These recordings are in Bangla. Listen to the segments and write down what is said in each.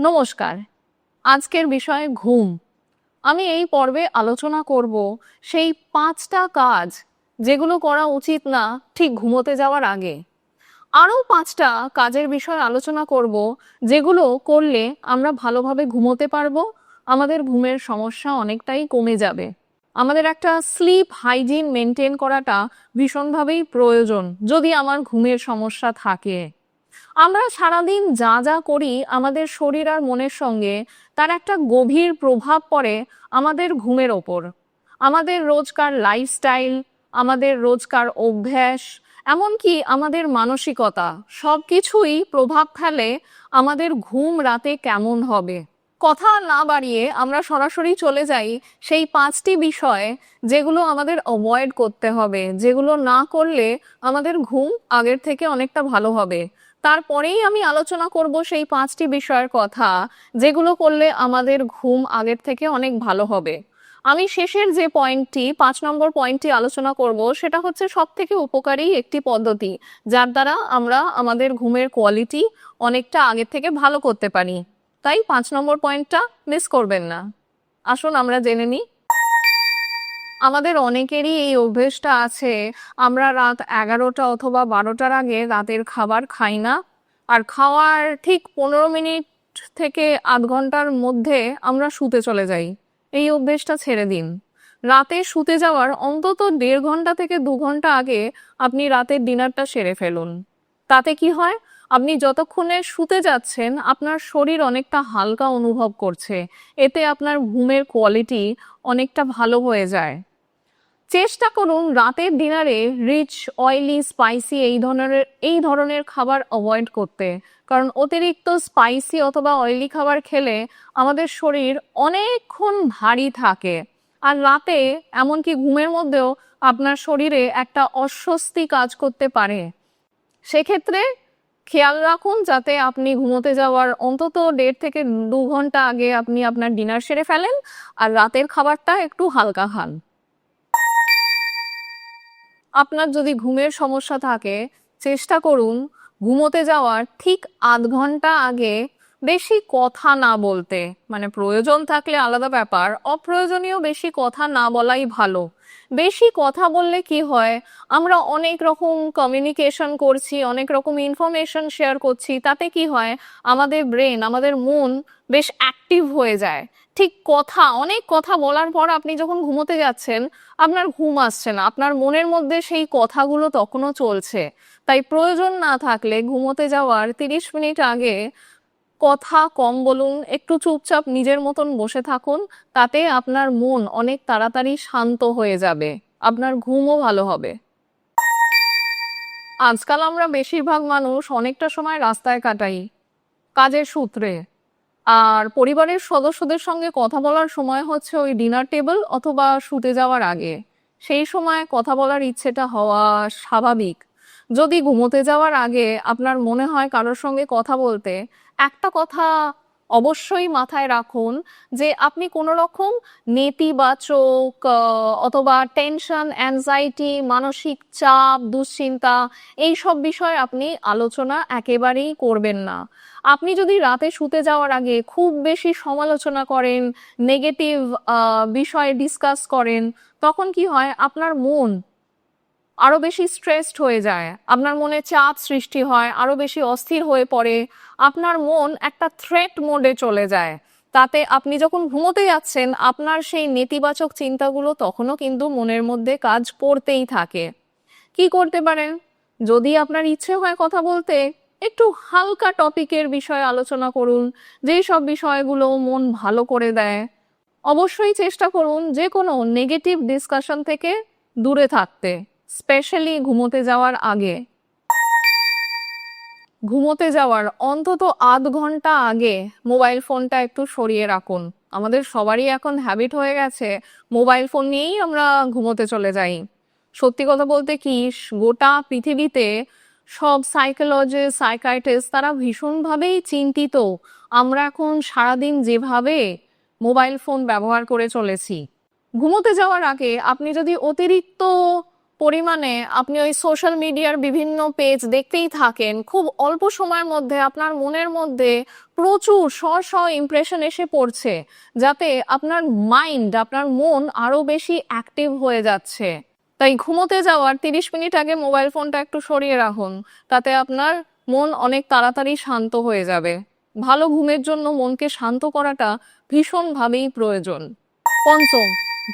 নমস্কার। আজকের বিষয় ঘুম। আমি এই পর্বে আলোচনা করব সেই পাঁচটা কাজ যেগুলো করা উচিত না ঠিক ঘুমোতে যাওয়ার আগে। আরও পাঁচটা কাজের বিষয়ে আলোচনা করব যেগুলো করলে আমরা ভালোভাবে ঘুমোতে পারব, আমাদের ঘুমের সমস্যা অনেকটাই কমে যাবে। আমাদের একটা স্লিপ হাইজিন মেনটেন করাটা ভীষণভাবেই প্রয়োজন যদি আমার ঘুমের সমস্যা থাকে। আমরা সারাদিন যা যা করি আমাদের শরীর আর মনের সঙ্গে, তার একটা গভীর প্রভাব পড়ে আমাদের ঘুমের ওপর। আমাদের রোজকার লাইফস্টাইল আমাদের রোজকার অভ্যাস, এমনকি আমাদের মানসিকতা সব কিছুই প্রভাব ফেলে আমাদের ঘুম রাতে কেমন হবে। কথা না বাড়িয়ে আমরা সরাসরি চলে যাই সেই পাঁচটি বিষয় যেগুলো আমাদের অ্যাভয়েড করতে হবে, যেগুলো না করলে আমাদের ঘুম আগের থেকে অনেকটা ভালো হবে। তারপরেই আমি আলোচনা করব সেই পাঁচটি বিষয়ের কথা, যেগুলো করলে আমাদের ঘুম আগের থেকে অনেক ভালো হবে। আমি শেষের যে পয়েন্টটি, পাঁচ নম্বর পয়েন্টটি আলোচনা করব, সেটা হচ্ছে সব থেকে উপকারী একটি পদ্ধতি, যার দ্বারা আমরা আমাদের ঘুমের কোয়ালিটি অনেকটা আগের থেকে ভালো করতে পারি। তাই পাঁচ নম্বর পয়েন্টটা মিস করবেন না। আসুন আমরা জেনে নিই আমাদের অনেকেরই এই অভ্যেসটা আছে, আমরা রাত এগারোটা অথবা বারোটার আগে রাতের খাবার খাই না। আর খাওয়ার ঠিক পনেরো মিনিট থেকে আধ ঘণ্টার মধ্যে আমরা শুতে চলে যাই। এই অভ্যেসটা ছেড়ে দিন। রাতে শুতে যাওয়ার অন্তত দেড় ঘণ্টা থেকে দু ঘণ্টা আগে আপনি রাতের ডিনারটা সেরে ফেলুন। তাতে কি হয়? আপনি যতক্ষণে শুতে যাচ্ছেন, আপনার শরীর অনেকটা হালকা অনুভব করছে। এতে আপনার ঘুমের কোয়ালিটি অনেকটা ভালো হয়ে যায়। চেষ্টা করুন রাতের ডিনারে রিচ, অয়েলি, স্পাইসি এই ধরনের এই ধরনের খাবার অ্যাভয়েড করতে। কারণ অতিরিক্ত স্পাইসি অথবা অয়েলি খাবার খেলে আমাদের শরীর অনেকক্ষণ ভারী থাকে। আর রাতে এমনকি ঘুমের মধ্যেও আপনার শরীরে একটা অস্বস্তি কাজ করতে পারে। সেক্ষেত্রে খেয়াল রাখুন যাতে আপনি ঘুমোতে যাওয়ার অন্তত দেড় থেকে দু ঘণ্টা আগে আপনি আপনার ডিনার সেরে ফেলেন। আর রাতের খাবারটা একটু হালকা খান। আপনার যদি ঘুমের সমস্যা থাকে, চেষ্টা করুন ঘুমোতে যাওয়ার ঠিক আধ ঘণ্টা আগে বেশি কথা না বলতে। মানে প্রয়োজন থাকলে আলাদা ব্যাপার, অপ্রয়োজনীয় বেশি কথা না বলাই ভালো। বেশি কথা বললে কি হয়, আমরা অনেক রকম কমিউনিকেশন করছি, অনেক রকম ইনফরমেশন শেয়ার করছি, তাতে কি হয়, আমাদের ব্রেন আমাদের মন বেশ অ্যাক্টিভ হয়ে যায়। ঠিক কথা, অনেক কথা বলার পর আপনি যখন ঘুমোতে যাচ্ছেন, আপনার ঘুম আসছে না। আপনার মনের মধ্যে সেই কথাগুলো তখনও চলছে। তাই প্রয়োজন না থাকলে ঘুমোতে যাওয়ার তিরিশ মিনিট আগে কথা কম বলুন, একটু চুপচাপ নিজের মতন বসে থাকুন, তাতে আপনার মন অনেক তাড়াতাড়ি শান্ত হয়ে যাবে। আপনার ঘুমও ভালো হবে। আজকাল আমরা বেশিরভাগ মানুষ অনেকটা সময় রাস্তায় কাটাই। কাজের সূত্রে। আর পরিবারের সদস্যদের সঙ্গে কথা বলার সময় হচ্ছে ওই ডিনার টেবিল অথবা শুতে যাওয়ার আগে। সেই সময় কথা বলার ইচ্ছেটা হওয়া স্বাভাবিক। যদি ঘুমোতে যাওয়ার আগে আপনার মনে হয় কারোর সঙ্গে কথা বলতে, একটা কথা অবশ্যই মাথায় রাখুন যে আপনি কোনো রকম নেতিবাচক অথবা টেনশন অ্যাংজাইটি মানসিক চাপ, দুশ্চিন্তা এই সব বিষয়ে আপনি আলোচনা একেবারেই করবেন না। আপনি যদি রাতে শুতে যাওয়ার আগে খুব বেশি সমালোচনা করেন নেগেটিভ বিষয়ে ডিসকাস করেন, তখন কি হয়? আপনার মন আরও বেশি স্ট্রেসড হয়ে যায়। আপনার মনে চাপ সৃষ্টি হয়, আরও বেশি অস্থির হয়ে পড়ে। আপনার মন একটা থ্রেট মোডে চলে যায়। তাতে আপনি যখন ঘুমোতে যাচ্ছেন, আপনার সেই নেতিবাচক চিন্তাগুলো তখনও কিন্তু মনের মধ্যে কাজ করতেই থাকে। কি করতে পারেন? যদি আপনার ইচ্ছে হয় কথা বলতে একটু হালকা টপিকের বিষয়ে আলোচনা করুন যেই সব বিষয়গুলো মন ভালো করে দেয়। অবশ্যই চেষ্টা করুন যে কোনো নেগেটিভ ডিসকাশন থেকে দূরে থাকতে স্পেশালি ঘুমোতে যাওয়ার আগে। ঘুমোতে যাওয়ার অন্তত আধ ঘণ্টা আগে মোবাইল ফোনটা একটু সরিয়ে রাখুন। আমাদের সবারই এখন হ্যাবিট হয়ে গেছে মোবাইল ফোন নিয়েই আমরা ঘুমোতে চলে যাই। সত্যি কথা বলতে কি, গোটা পৃথিবীতে সব সাইকোলজিস্ট সাইকাইটিস্ট তারা ভীষণভাবেই চিন্তিত। আমরা এখন সারাদিন যেভাবে মোবাইল ফোন ব্যবহার করে চলেছি। ঘুমোতে যাওয়ার আগে আপনি যদি অতিরিক্ত পরিমাণে আপনি ওই সোশ্যাল মিডিয়ার বিভিন্ন পেজ দেখতেই থাকেন, খুব অল্প সময়ের মধ্যে আপনার মনের মধ্যে প্রচুর শ শ ইমপ্রেশন এসে পড়ছে, যাতে আপনার মাইন্ড আপনার মন আরও বেশি অ্যাক্টিভ হয়ে যাচ্ছে। তাই ঘুমোতে যাওয়ার তিরিশ মিনিট আগে মোবাইল ফোনটা একটু সরিয়ে রাখুন। তাতে আপনার মন অনেক তাড়াতাড়ি শান্ত হয়ে যাবে। ভালো ঘুমের জন্য মনকে শান্ত করাটা ভীষণভাবেই প্রয়োজন। পঞ্চম,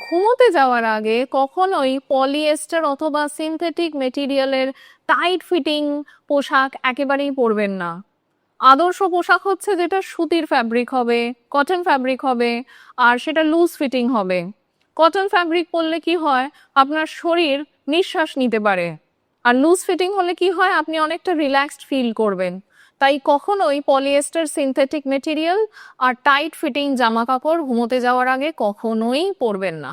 ঘুমোতে যাওয়ার আগে কখনোই পলিয়েস্টার অথবা সিনথেটিক মেটেরিয়ালের টাইট ফিটিং পোশাক একেবারেই পরবেন না। আদর্শ পোশাক হচ্ছে যেটা সুতির ফ্যাব্রিক হবে, কটন ফ্যাব্রিক হবে, আর সেটা লুজ ফিটিং হবে। কটন ফ্যাব্রিক পরলে কি হয়? আপনার শরীর নিঃশ্বাস নিতে পারে। আর লুজ ফিটিং হলে কি হয়? আপনি অনেকটা রিল্যাক্সড ফিল করবেন। তাই কখনোই পলিয়েস্টার সিনথেটিক মেটেরিয়াল আর টাইট ফিটিং জামা কাপড় ঘুমোতে যাওয়ার আগে কখনোই পরবেন না।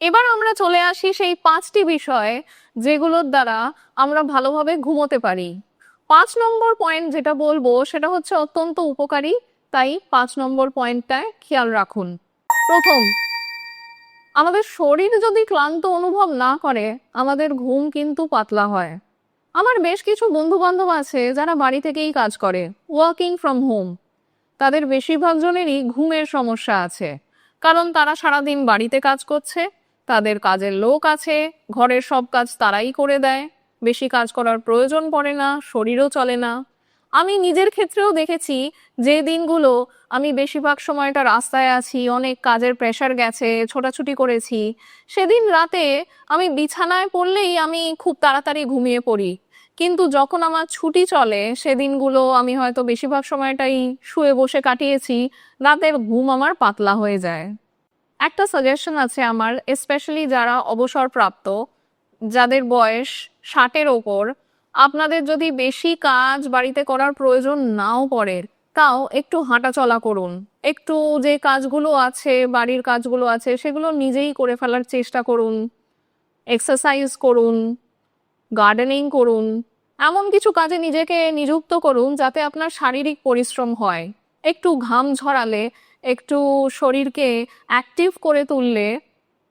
এবার আমরা চলে আসি সেই পাঁচটি বিষয়ে যেগুলোর দ্বারা আমরা ভালোভাবে ঘুমোতে পারি। পাঁচ নম্বর পয়েন্ট যেটা বলব, সেটা হচ্ছে অত্যন্ত উপকারী। তাই পাঁচ নম্বর পয়েন্টটায় খেয়াল রাখুন। প্রথম আমাদের শরীর যদি ক্লান্ত অনুভব না করে, আমাদের ঘুম কিন্তু পাতলা হয়। আমার বেশ কিছু বন্ধু বান্ধব আছে যারা বাড়ি থেকেই কাজ করে ওয়ার্কিং ফ্রম হোম। তাদের বেশিরভাগ জনেরই ঘুমের সমস্যা আছে, কারণ তারা সারাদিন বাড়িতে কাজ করছে, তাদের কাজের লোক আছে, ঘরের সব কাজ তারাই করে দেয়, বেশি কাজ করার প্রয়োজন পড়ে না, শরীরও চলে না। আমি নিজের ক্ষেত্রেও দেখেছি যে দিনগুলো আমি বেশিরভাগ সময়টা রাস্তায় আছি, অনেক কাজের প্রেশার গেছে, ছোটাছুটি করেছি, সেদিন রাতে আমি বিছানায় পড়লেই আমি খুব তাড়াতাড়ি ঘুমিয়ে পড়ি। কিন্তু যখন আমার ছুটি চলে, সেদিনগুলো আমি হয়তো বেশিরভাগ সময়টাই শুয়ে বসে কাটিয়েছি, রাতের ঘুম আমার পাতলা হয়ে যায়। একটা সাজেশন আছে আমার স্পেশালি যারা অবসরপ্রাপ্ত, যাদের বয়স ষাটের ওপর আপনাদের যদি বেশি কাজ বাড়িতে করার প্রয়োজন নাও পড়ে, তাও একটু হাঁটাচলা করুন। একটু যে কাজগুলো আছে, বাড়ির কাজগুলো আছে, সেগুলো নিজেই করে ফেলার চেষ্টা করুন। এক্সারসাইজ করুন গার্ডেনিং করুন, এমন কিছু কাজে নিজেকে নিযুক্ত করুন যাতে আপনার শারীরিক পরিশ্রম হয়। একটু ঘাম ঝরালে, একটু শরীরকে অ্যাক্টিভ করে তুললে,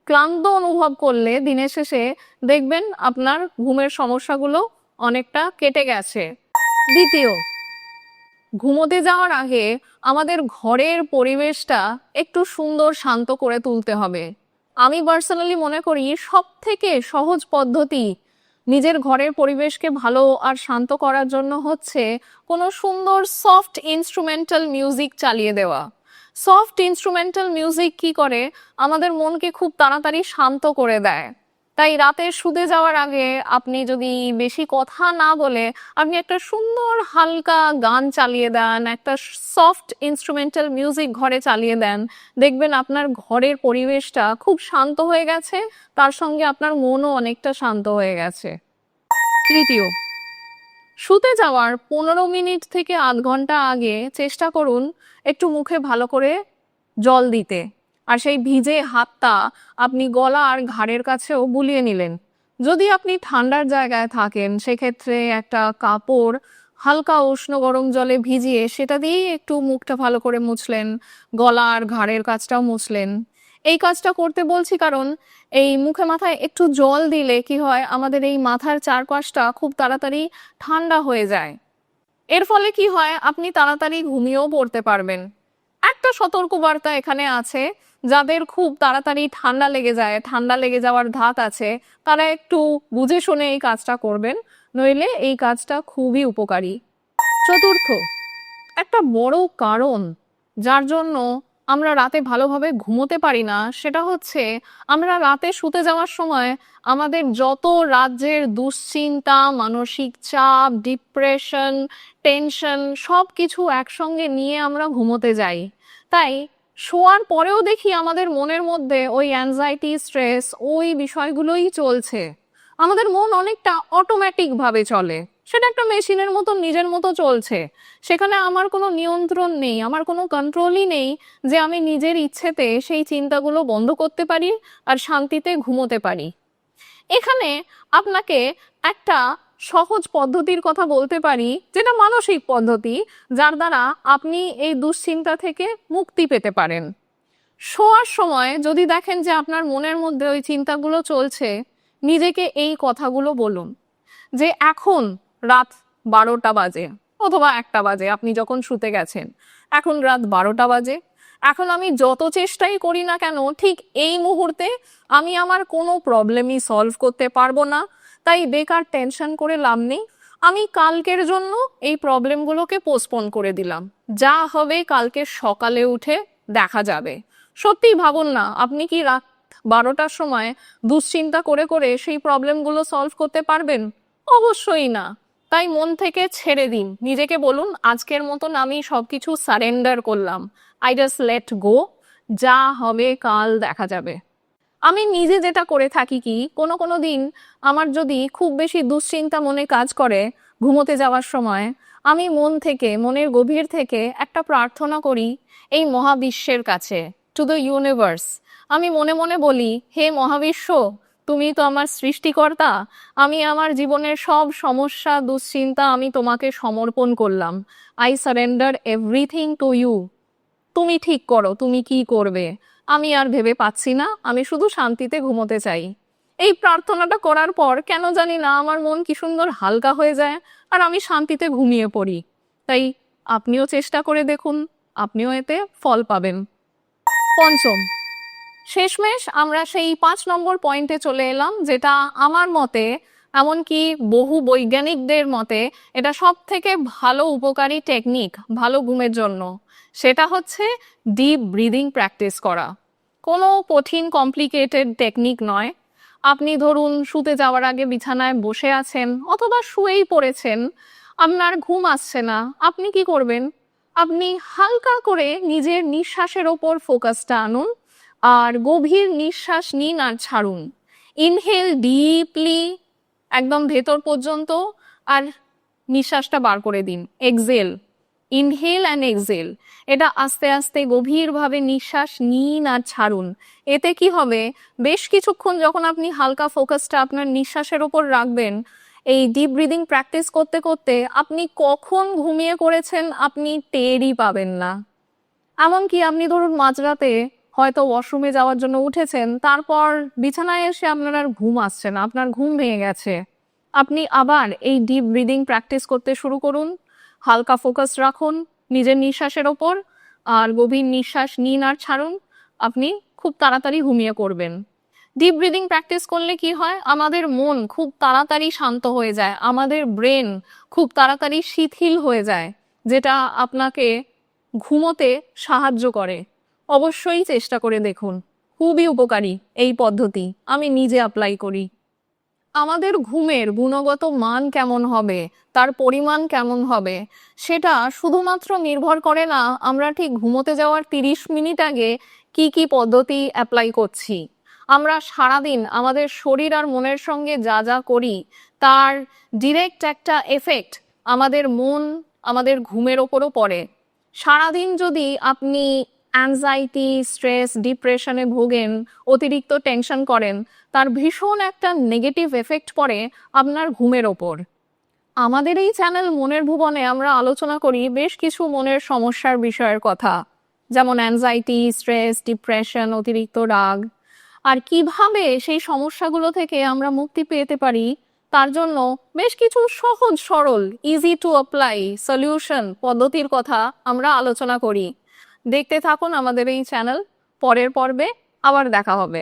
ক্লান্ত অনুভব করলে দিনের শেষে দেখবেন আপনার ঘুমের সমস্যাগুলো অনেকটা কেটে গেছে। দ্বিতীয়, ঘুমোতে যাওয়ার আগে আমাদের ঘরের পরিবেশটা একটু সুন্দর শান্ত করে তুলতে হবে। আমি পার্সোনালি মনে করি সব থেকে সহজ পদ্ধতি নিজের ঘরের পরিবেশকে ভালো আর শান্ত করার জন্য হচ্ছে কোনো সুন্দর সফট ইনস্ট্রুমেন্টাল মিউজিক চালিয়ে দেওয়া। সফট ইনস্ট্রুমেন্টাল মিউজিক কি করে? আমাদের মনকে খুব তাড়াতাড়ি শান্ত করে দেয়। তাই রাতে শুতে যাওয়ার আগে আপনি যদি বেশি কথা না বলে আপনি একটা সুন্দর হালকা গান চালিয়ে দেন, একটা সফট ইনস্ট্রুমেন্টাল মিউজিক ঘরে চালিয়ে দেন, দেখবেন আপনার ঘরের পরিবেশটা খুব শান্ত হয়ে গেছে, তার সঙ্গে আপনার মনও অনেকটা শান্ত হয়ে গেছে। তৃতীয়, শুতে যাওয়ার পনেরো মিনিট থেকে আধ ঘণ্টা আগে চেষ্টা করুন একটু মুখে ভালো করে জল দিতে। আর সেই ভিজে হাতটা আপনি গলা আর ঘাড়ের কাছেও বুলিয়ে নিলেন। যদি আপনি ঠান্ডার জায়গায় থাকেন, সেক্ষেত্রে একটা কাপড় হালকা উষ্ণ গরম জলে ভিজিয়ে সেটা দিয়েই একটু মুখটা ভালো করে মুছলেন, গলা আর ঘাড়ের কাজটাও মুছলেন। এই কাজটা করতে বলছি কারণ, এই মুখে মাথায় একটু জল দিলে কি হয়, আমাদের এই মাথার চারপাশটা খুব তাড়াতাড়ি ঠান্ডা হয়ে যায়। এর ফলে কি হয়, আপনি তাড়াতাড়ি ঘুমিয়েও পড়তে পারবেন। একটা সতর্কবার্তা এখানে আছে। যাদের খুব তাড়াতাড়ি ঠান্ডা লেগে যায়, ঠান্ডা লেগে যাওয়ার ধাত আছে, তারা একটু বুঝে শুনে এই কাজটা করবেন, নইলে এই কাজটা খুবই উপকারী। চতুর্থ, একটা বড় কারণ যার জন্য আমরা রাতে ভালোভাবে ঘুমোতে পারি না, সেটা হচ্ছে আমরা রাতে শুতে যাওয়ার সময় আমাদের যত রাজ্যের দুশ্চিন্তা, মানসিক চাপ ডিপ্রেশন টেনশন সব কিছু একসঙ্গে নিয়ে আমরা ঘুমোতে যাই। তাই শোয়ার পরেও দেখি আমাদের মনের মধ্যে ওই অ্যাংজাইটি স্ট্রেস ওই বিষয়গুলোই চলছে। আমাদের মন অনেকটা অটোমেটিক ভাবে চলে। সেটা একটা মেশিনের মতো, নিজের মতো চলছে। সেখানে আমার কোনো নিয়ন্ত্রণ নেই, আমার কোনো কন্ট্রোলই নেই যে আমি নিজের ইচ্ছেতে সেই চিন্তাগুলো বন্ধ করতে পারি আর শান্তিতে ঘুমোতে পারি। এখানে আপনাকে একটা সহজ পদ্ধতির কথা বলতে পারি, যেটা মানসিক পদ্ধতি, যার দ্বারা আপনি এই দুশ্চিন্তা থেকে মুক্তি পেতে পারেন। শোয়ার সময় যদি দেখেন যে আপনার মনের মধ্যে ওই চিন্তাগুলো চলছে, নিজেকে এই কথাগুলো বলুন, যে এখন রাত বারোটা বাজে অথবা একটা বাজে, আপনি যখন শুতে গেছেন, এখন রাত বারোটা বাজে, এখন আমি যত চেষ্টাই করি না কেন, ঠিক এই মুহূর্তে আমি আমার কোনো প্রবলেমই সলভ করতে পারব না। তাই বেকার টেনশন করে লাভ নেই। আমি কালকের জন্য এই প্রবলেমগুলোকে পোস্টপোন করে দিলাম। যা হবে কালকে সকালে উঠে দেখা যাবে। সত্যি ভাবুন না, আপনি কি রাত বারোটার সময় দুশ্চিন্তা করে করে সেই প্রবলেমগুলো সলভ করতে পারবেন? অবশ্যই না। তাই মন থেকে ছেড়ে দিন। নিজেকে বলুন, আজকের মতন আমি সবকিছু সারেন্ডার করলাম। আই জাস্ট লেট গো যা হবে কাল দেখা যাবে। আমি নিজে যেটা করে থাকি কি, কোনো কোনো দিন আমার যদি খুব বেশি দুশ্চিন্তা মনে কাজ করে ঘুমোতে যাওয়ার সময়, আমি মন থেকে, মনের গভীর থেকে একটা প্রার্থনা করি এই মহাবিশ্বের কাছে টু দ্য ইউনিভার্স আমি মনে মনে বলি, হে মহাবিশ্ব, তুমি তো আমার সৃষ্টিকর্তা, আমি আমার জীবনের সব সমস্যা, দুশ্চিন্তা আমি তোমাকে সমর্পণ করলাম। I surrender everything to you তুমি ঠিক করো, তুমি কি করবে? আমি আর ভেবে পাচ্ছি না, আমি শুধু শান্তিতে ঘুমোতে চাই। এই প্রার্থনাটা করার পর কেন জানি না আমার মন কি সুন্দর হালকা হয়ে যায় আর আমি শান্তিতে ঘুমিয়ে পড়ি। তাই আপনিও চেষ্টা করে দেখুন, আপনিও এতে ফল পাবেন। পঞ্চম, শেষমেশ আমরা সেই পাঁচ নম্বর পয়েন্টে চলে এলাম, যেটা আমার মতে এমনকি বহু বৈজ্ঞানিকদের মতে এটা সব থেকে ভালো উপকারী টেকনিক ভালো ঘুমের জন্য। সেটা হচ্ছে ডিপ ব্রিদিং প্র্যাকটিস করা। কোনো কঠিন কমপ্লিকেটেড টেকনিক নয়। আপনি ধরুন শুতে যাওয়ার আগে বিছানায় বসে আছেন অথবা শুয়েই পড়েছেন, আপনার ঘুম আসছে না, আপনি কি করবেন? আপনি হালকা করে নিজের নিঃশ্বাসের ওপর ফোকাসটা আনুন আর গভীর নিঃশ্বাস নিন আর ছাড়ুন। ইনহেল ডিপলি একদম ভেতর পর্যন্ত আর নিঃশ্বাসটা বার করে দিন। এক্সেল ইনহেল অ্যান্ড এক্সেল এটা আস্তে আস্তে গভীরভাবে নিঃশ্বাস নিন আর ছাড়ুন। এতে কি হবে? বেশ কিছুক্ষণ যখন আপনি হালকা ফোকাসটা আপনার নিঃশ্বাসের ওপর রাখবেন, এই ডিপ ব্রিদিং প্র্যাকটিস করতে করতে আপনি কখন ঘুমিয়ে করেছেন আপনি টেরই পাবেন না। এমনকি আপনি ধরুন মাঝরাতে হয়তো ওয়াশরুমে যাওয়ার জন্য উঠেছেন, তারপর বিছানায় এসে আপনার আর ঘুম আসছে না, আপনার ঘুম ভেঙে গেছে। আপনি আবার এই ডিপ ব্রিদিং প্র্যাকটিস করতে শুরু করুন, হালকা ফোকাস রাখুন, নিজের নিঃশ্বাসের ওপর আর গভীর নিঃশ্বাস নিন আর ছাড়ুন, আপনি খুব তাড়াতাড়ি ঘুমিয়ে করবেন ডিপ ব্রিদিং প্র্যাকটিস করলে কি হয়? আমাদের মন খুব তাড়াতাড়ি শান্ত হয়ে যায়, আমাদের ব্রেন খুব তাড়াতাড়ি শিথিল হয়ে যায়, যেটা আপনাকে ঘুমোতে সাহায্য করে। অবশ্যই চেষ্টা করে দেখুন। খুবই উপকারী এই পদ্ধতি। আমি নিজে অ্যাপ্লাই করি। আমাদের ঘুমের গুণগত মান কেমন হবে? তার পরিমাণ কেমন হবে? সেটা শুধুমাত্র নির্ভর করে না, আমরা ঠিক ঘুমোতে যাওয়ার তিরিশ মিনিট আগে কি কি পদ্ধতি অ্যাপ্লাই করছি। আমরা সারাদিন আমাদের শরীর আর মনের সঙ্গে যা যা করি, তার ডিরেক্ট একটা এফেক্ট আমাদের মন, আমাদের ঘুমের ওপরও পড়ে। সারাদিন যদি আপনি অ্যাংজাইটি স্ট্রেস ডিপ্রেশনে ভোগেন, অতিরিক্ত টেনশন করেন, তার ভীষণ একটা নেগেটিভ এফেক্ট পড়ে আপনার ঘুমের ওপর। আমাদের এই চ্যানেল মনের ভুবনে আমরা আলোচনা করি বেশ কিছু মনের সমস্যার বিষয়ের কথা, যেমন অ্যাংজাইটি স্ট্রেস ডিপ্রেশন অতিরিক্ত রাগ। আর কীভাবে সেই সমস্যাগুলো থেকে আমরা মুক্তি পেতে পারি, তার জন্য বেশ কিছু সহজ সরল ইজি টু অ্যাপ্লাই সলিউশন পদ্ধতির কথা আমরা আলোচনা করি। দেখতে থাকুন আমাদের এই চ্যানেল পরের পর্বে আবার দেখা হবে।